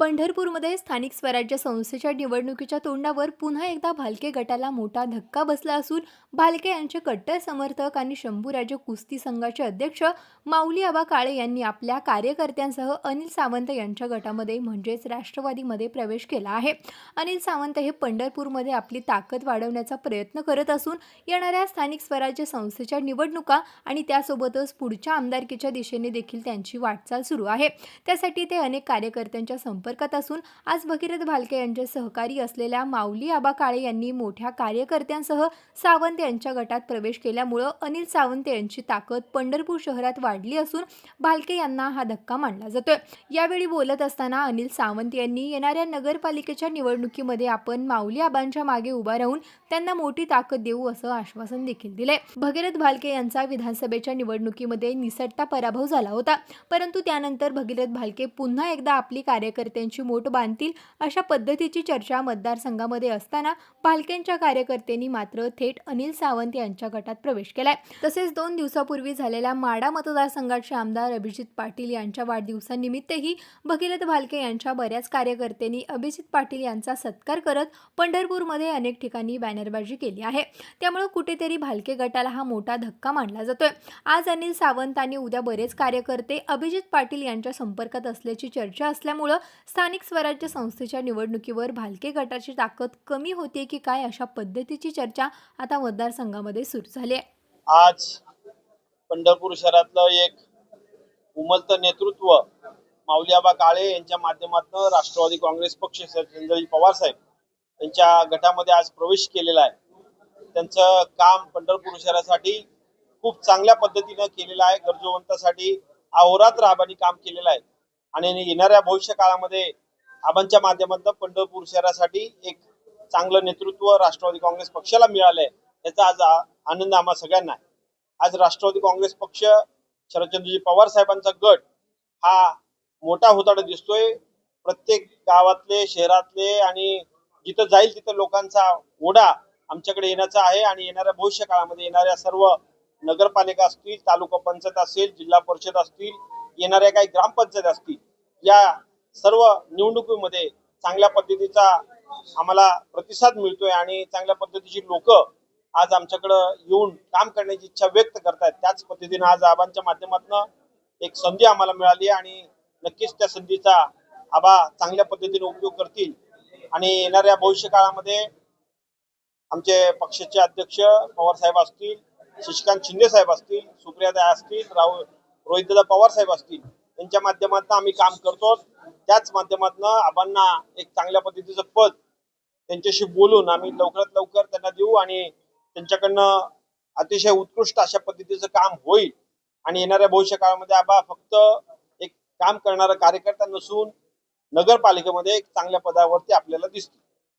पंढरपूरमध्ये स्थानिक स्वराज्य संस्थेच्या निवडणुकीच्या तोंडावर पुन्हा एकदा भालके गटाला मोठा धक्का बसला असून भालके यांचे कट्टर समर्थक आणि शंभूराजे कुस्ती संघाचे अध्यक्ष माऊली आबा काळे यांनी आपल्या कार्यकर्त्यांसह अनिल सावंत यांच्या गटामध्ये म्हणजेच राष्ट्रवादीमध्ये प्रवेश केला आहे. अनिल सावंत हे पंढरपूरमध्ये आपली ताकद वाढवण्याचा प्रयत्न करत असून येणाऱ्या स्थानिक स्वराज्य संस्थेच्या निवडणुका आणि त्यासोबतच पुढच्या आमदारकीच्या दिशेने देखील त्यांची वाटचाल सुरू आहे. त्यासाठी ते अनेक कार्यकर्त्यांच्या संपर्कात असून आज भगीरथ भालके यांचे सहकारी असलेल्या माऊली आबा काळे यांनी मोठ्या कार्यकर्त्यांसह सावंत यांच्या गटात प्रवेश केल्यामुळं अनिल सावंत यांची ताकद पंढरपूर शहरात वाढली असून भालके यांना हा धक्का मानला जातोय. यावेळी बोलत असताना अनिल सावंत यांनी येणाऱ्या नगरपालिकेच्या निवडणुकीमध्ये आपण माऊली आबांच्या मागे उभा राहून त्यांना मोठी ताकद देऊ असं आश्वासन देखील दिले भगीरथ भालके यांचा विधानसभेच्या निवडणुकीमध्ये निसटता पराभव झाला होता. परंतु त्यानंतर भगीरथ भालके पुन्हा एकदा आपली कार्यकर्ते कार्यकर्त्यांची मोठ बांधतील अशा पद्धतीची चर्चा मतदारसंघामध्ये असताना भालकेंच्या कार्यकर्त्यांनी मात्र थेट अनिल सावंत यांच्या गटात प्रवेश केलाय. तसेच दोन दिवसापूर्वी झालेल्या माडा मतदारसंघाचे आमदार अभिजित पाटील यांच्या वाढदिवसानिमित्तही भगीरथ भालके यांच्या बऱ्याच कार्यकर्त्यांनी अभिजित पाटील यांचा सत्कार करत पंढरपूरमध्ये अनेक ठिकाणी बॅनरबाजी केली आहे. त्यामुळे कुठेतरी भालके गटाला हा मोठा धक्का मानला जातोय. आज अनिल सावंत आणि उद्या बरेच कार्यकर्ते अभिजित पाटील यांच्या संपर्कात असल्याची चर्चा असल्यामुळं स्थानिक स्वराज्य संस्थेच्या निवडणुकीवर भालके गटाची ताकद कमी होते की काय अशा पद्धतीची चर्चा आता मतदारसंघामध्ये सुरू झाली आहे आज पंढरपूर शहरातलं एक उमलत नेतृत्व माऊलीआबा काळे यांच्या माध्यमातून राष्ट्रवादी काँग्रेस पक्ष संजय पवार साहेब यांच्या गटामध्ये आज प्रवेश केलेला आहे. त्यांचं काम पंढरपूर शहरासाठी खूप चांगल्या पद्धतीनं केलेलं आहे. गरजोवंतासाठी अहोरात्र आबांनी काम केलेलं आहे. आणि येणाऱ्या भविष्य काळामध्ये आबांच्या माध्यमातून पंढरपूर शहरासाठी एक चांगलं नेतृत्व राष्ट्रवादी काँग्रेस पक्षाला मिळालंय याचा आज आनंद आम्हा सगळ्यांना आहे. आज राष्ट्रवादी काँग्रेस पक्ष शरदचंद्रजी पवार साहेबांचा गट हा मोठा होताना दिसतोय. प्रत्येक गावातले शहरातले आणि जिथं जाईल तिथं लोकांचा ओढा आमच्याकडे येण्याचा आहे आणि येणाऱ्या भविष्य काळामध्ये येणाऱ्या सर्व नगरपालिका असतील तालुका पंचायत असेल जिल्हा परिषद असतील येणाऱ्या काही ग्रामपंचायत असतील या सर्व निवडणुकीमध्ये चांगल्या पद्धतीचा आम्हाला प्रतिसाद मिळतोय आणि चांगल्या पद्धतीची लोक आज आमच्याकडं येऊन काम करण्याची इच्छा व्यक्त करतायत. त्याच पद्धतीने आज आबांच्या माध्यमातून एक संधी आम्हाला मिळाली आणि नक्कीच त्या संधीचा आबा चांगल्या पद्धतीने उपयोग करतील. आणि येणाऱ्या भविष्य काळामध्ये आमचे पक्षाचे अध्यक्ष पवार साहेब असतील शशिकांत शिंदे साहेब असतील सुप्रियादा असतील राहुल रोहितदादा पवार साहेब असतील यांच्या माध्यमातून आम्ही काम करतो. त्याच माध्यमातून आबांना एक चांगल्या पद्धतीचं पद त्यांच्याशी बोलून आम्ही लवकरात लवकर त्यांना देऊ आणि त्यांच्याकडनं अतिशय उत्कृष्ट अशा पद्धतीचं काम होईल. आणि येणाऱ्या भविष्य काळामध्ये आबा फक्त एक काम करणारा कार्यकर्ता नसून नगरपालिकेमध्ये एक चांगल्या पदावरती आपल्याला दिसतील.